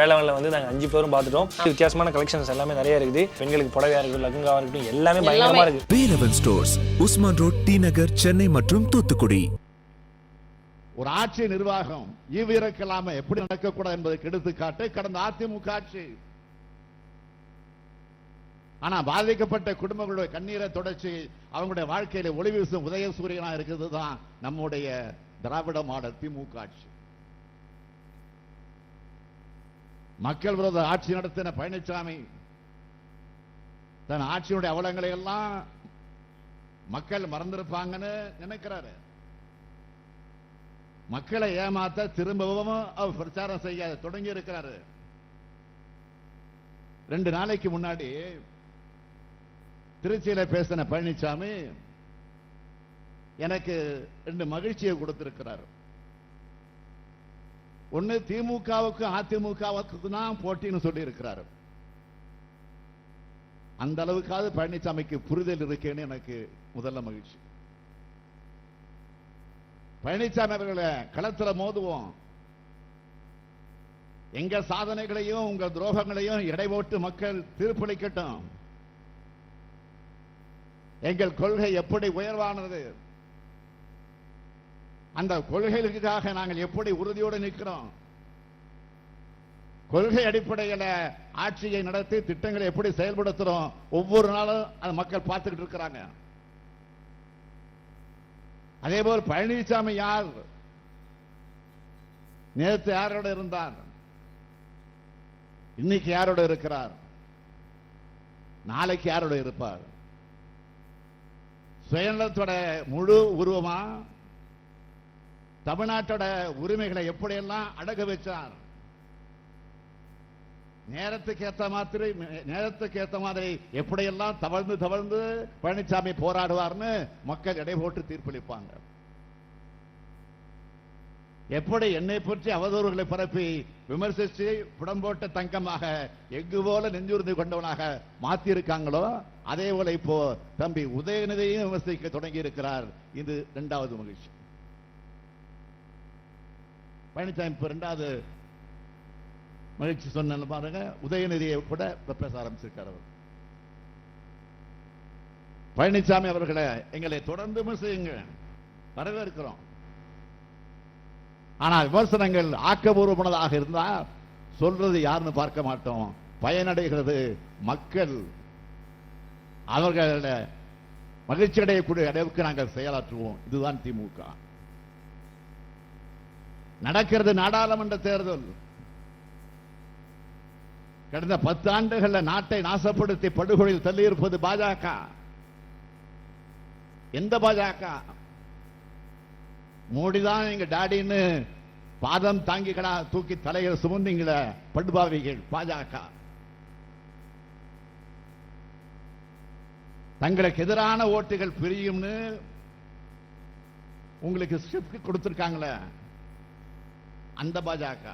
வேளாண்ல வந்து நாங்கள் அஞ்சு பேரும் பார்த்துட்டோம். வித்தியாசமான கலெக்ஷன்ஸ் எல்லாமே நிறைய இருக்குது. பெண்களுக்கு புடவையா இருக்கட்டும் லகுங்காவா இருக்கட்டும் எல்லாமே பயங்கரமா இருக்கு. Velavan stores Usman road T Nagar Chennai மற்றும் தூத்துக்குடி. ஒரு ஆட்சி நிர்வாகம் ஈவிரக்கலாம எப்படி நடக்கக்கூடாது என்பதற்கு எடுத்துக்காட்டு கடந்த அதிமுக ஆட்சி. ஆனா பாதிக்கப்பட்ட குடும்பங்களுடைய கண்ணீரை தொடர்ச்சி அவங்களுடைய வாழ்க்கையில ஒளி வீசும் உதயசூரியனா இருக்கிறது தான் நம்முடைய திராவிட மாடல் திமுக ஆட்சி. மக்கள் விரோத ஆட்சி நடத்தின பழனிசாமி தன் ஆட்சியினுடைய அவலங்களை எல்லாம் மக்கள் மறந்திருப்பாங்கன்னு நினைக்கிறாரு. மக்களை ஏமாத்த திரும்பவும் அவர் பிரச்சாரம் செய்ய தொடங்கி இருக்கிறாரு. ரெண்டு நாளைக்கு முன்னாடி திருச்சியில பேசின பழனிசாமி எனக்கு ரெண்டு மகிழ்ச்சியை கொடுத்திருக்கிறார். ஒண்ணு திமுகவுக்கு அதிமுகவுக்கு தான் போட்டின்னு சொல்லி இருக்கிறார் அந்த அளவுக்காவது பழனிசாமிக்கு புரிதல் இருக்கேன்னு எனக்கு முதல்ல மகிழ்ச்சி. பழனிசாமி அவர்களை களத்துல மோதுவோம். எங்க சாதனைகளையும் உங்க துரோகங்களையும் எடை போட்டு மக்கள் தீர்ப்பளிக்கட்டும். எங்கள் கொள்கை எப்படி உயர்வானது? அந்த கொள்கைகளுக்காக நாங்கள் எப்படி உறுதியோடு நிற்கிறோம்? கொள்கை அடிப்படையில் ஆட்சியை நடத்தி திட்டங்களை எப்படி செயல்படுத்துறோம்? ஒவ்வொரு நாளும் அதை மக்கள் பார்த்துக்கிட்டு இருக்கிறாங்க. அதே போல் பழனிசாமி யார்? நேற்று யாரோட இருந்தார்? இன்னைக்கு யாரோட இருக்கிறார்? நாளைக்கு யாரோட இருப்பார்? சுயநலத்தோட முழு உருவமா தமிழ்நாட்டோட உரிமைகளை எப்படியெல்லாம் அடகு வச்சார்? நேரத்துக்கு ஏத்த மாதிரி நேரத்துக்கு ஏத்த மாதிரி எப்படியெல்லாம் தவழ்ந்து தவழ்ந்து பழனிசாமி போராடுவார்னு மக்கள் எடை போட்டு தீர்ப்பளிப்பாங்க. எப்படி என்னை பற்றி அவதூறுகளை பரப்பி விமர்சிச்சு புடம்போட்ட தங்கமாக எங்கு போல நெஞ்சுறுதி கொண்டவனாக மாத்தியிருக்காங்களோ அதே போல இப்போ தம்பி உதயநிதியையும் விமர்சிக்க தொடங்கி இருக்கிறார் இது இரண்டாவது மகிழ்ச்சி. பழனிசாமி இப்ப ரெண்டாவது மகிழ்ச்சி சொன்ன பாருங்க. உதயநிதியை கூட பேச ஆரம்பிச்சிருக்கார் அவர். பழனிசாமி அவர்களை எங்களை தொடர்ந்து விமர்சியுங்க வரவேற்கிறோம். ஆனா விமர்சனங்கள் ஆக்கபூர்வமானதாக இருந்தா சொல்றது யாருன்னு பார்க்க மாட்டோம். பயனடைகிறது மக்கள். அவர்கள மகிழ்ச்சி அடையக்கூடிய அளவுக்கு நாங்கள் செயலாற்றுவோம். இதுதான் திமுக. நடக்கிறது நாடாளுமன்ற தேர்தல். கடந்த பத்து ஆண்டுகள்ல நாட்டை நாசப்படுத்தி படுகொலையில் தள்ளியிருப்பது பாஜக. எந்த பாஜக? மோடிதான் எங்க டாடின்னு பாதம் தாங்கிக்கடா தூக்கி தலையில் சுமந்தீங்கள படுபாவிகள் பாஜக. தங்களுக்கு எதிரான ஓட்டுகள் பிரியும்னு உங்களுக்கு ஸ்கிரிப்ட் கொடுத்திருக்காங்களே. அந்த பாஜக.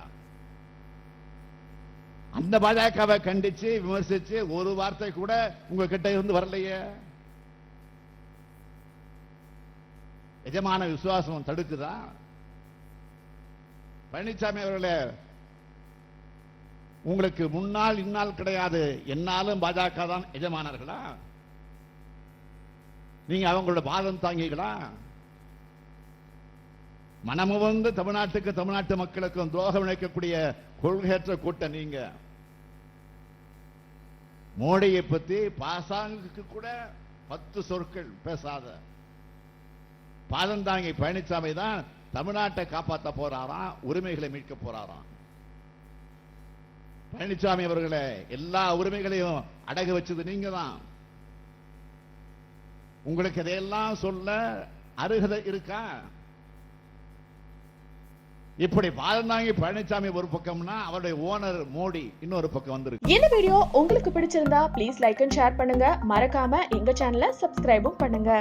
அந்த பாஜகவை கண்டிச்சு விமர்சிச்சு ஒரு வார்த்தை கூட உங்ககிட்ட இருந்து வரலையே. எஜமான விசுவாசம் தடுக்குதா? பழனிசாமி அவர்களே உங்களுக்கு முன்னால் இந்நாள் கிடையாது. என்னாலும் பாஜக தான் எஜமானர்களா? நீங்க அவங்களோட பாதம் தாங்கிகளா மனமு வந்து தமிழ்நாட்டுக்கு தமிழ்நாட்டு மக்களுக்கும் துரோகம் இணைக்கக்கூடிய கொள்கையற்ற கூட்டம் நீங்க. மோடியை பத்தி பாசாங்குக்கு கூட பத்து சொற்கள் பேசாத. பாதந்தாங்கி பழனிசாமி தான் தமிழ்நாட்டை காப்பாற்ற போறாராம் உரிமைகளை மீட்க போறாராம். பழனிசாமி அவர்களை எல்லா உரிமைகளையும் அடகு வச்சது நீங்க தான் உங்களுக்கு இதையெல்லாம் சொல்ல அருகதை இருக்கா? இப்படி பாதந்தாங்கி பழனிசாமி ஒரு பக்கம்னா அவருடைய ஓனர் மோடி இன்னொரு பக்கம் வந்திருக்கு. இந்த வீடியோ உங்களுக்கு பிடிச்சிருந்தா ப்ளீஸ் லைக் அண்ட் ஷேர் பண்ணுங்க. மறக்காம எங்க சேனலை சப்ஸ்கிரைபும் பண்ணுங்க.